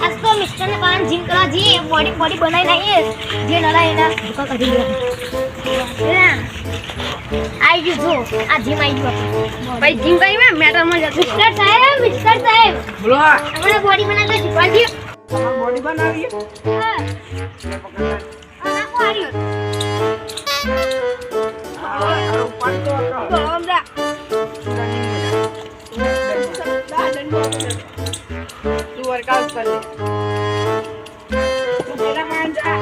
આજ તો મિસ્ટર ને કાન જીમ કરવા જઈએ બોડી બોડી બનાવી નાખીએ જે નડા એના ભૂકા કાઢી ગયા આઈ ગયું જો આ જીમ આઈ ગયું ભાઈ જીમ કરી મેં મેટરમાં જતું મિસ્ટર સાહેબ મિસ્ટર સાહેબ. બોલો આપણે બોડી બનાવી તમારે બોડી બનાવીએ. હા. આ નાખો આર્યો તું વર્કઆઉટ કર લે તું પેલા માં જા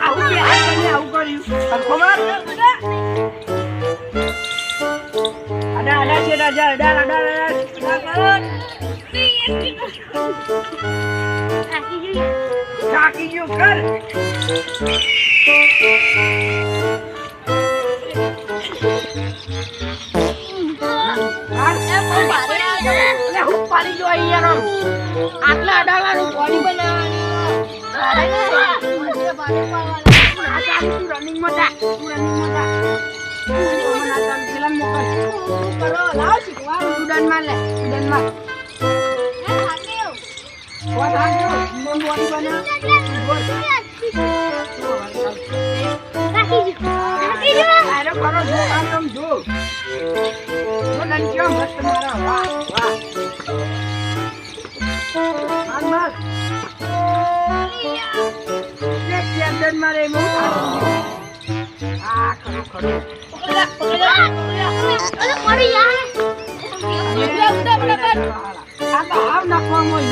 આવું કે આ તને આવું કર્યું પાડી જો અહીંયા આટલા અડાડવાનું બોડી બનાવવાની રનિંગમાં જા તું જા મને આ તાર પેલા મોકલ કરો લાવ શીખવા સ્ટુડન્ટમાં લે સ્ટુડન્ટમાં વાત બોડી બનાવ જો લંચ્યો મસ્ત મારો? વાહ વાહ. માર માર આ ખરો ખરો. નાખવામાં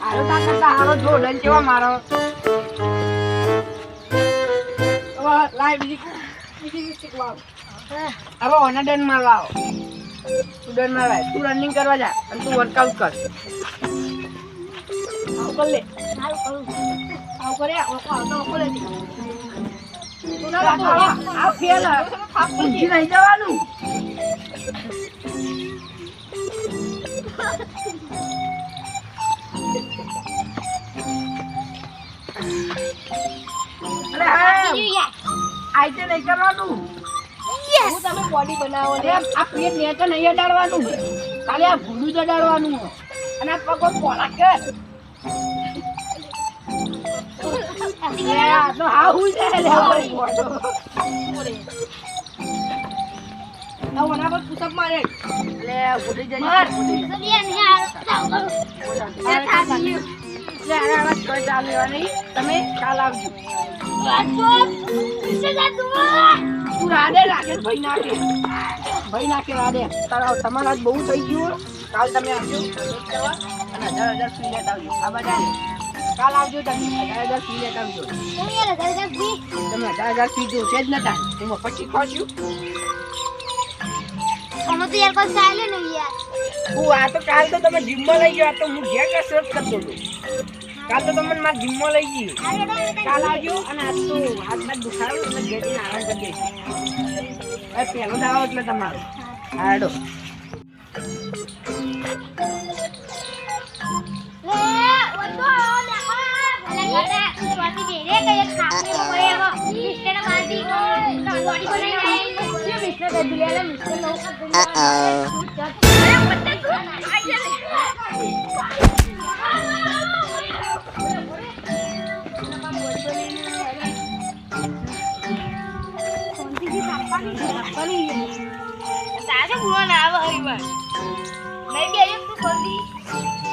હારો તા કરતા હારો જો લંચ્યો મારો? લાય લાવ. હવે ઓનડનમાં લાવ. તું ડનમાં લાય. તું રનિંગ કરવા જા તું વર્કઆઉટ કર. લાવ. જવાનું. આઈતે નહીં કરવાનું? હું તમે બોડી બનાવો અરે આ પેટ ને તો નહીં અડાડવાનું. ખાલી આ ભૂલું જ અડાડવાનું. અને આ પગો પોળા આ તો છે ભાઈ, પુસ્તક આ વના પર મારે. જજે, માર. તમે કાલ આવજો. તું રાડે રાખે ભાઈ નાખે ભાઈ બહુ થઈ ગયું. કાલ તમે આવજો. હજાર હજાર ફી આવજો. કાલ આવજો તમે હજાર હજાર ફી લેતા આવજો. તમે હજાર હજાર ફી જોશે જ નતા. એમાં પછી ખોશું. હું આ તો કાલ તો તમે જીમમાં લઈ ગયો આ તો હું ઘેર કસરત કરતો હતો કાલ તો તમે મારા જીમમાં લઈ ગયો કાલ આવજો અને આજ તો હાથ બાદ દુખાયો એટલે ઘેર આરામ કરી દઈશું પહેલો દાવો એટલે તમારો હાડો તારે ભૂવા ના આવે હરી વાર નહીં બે એક તું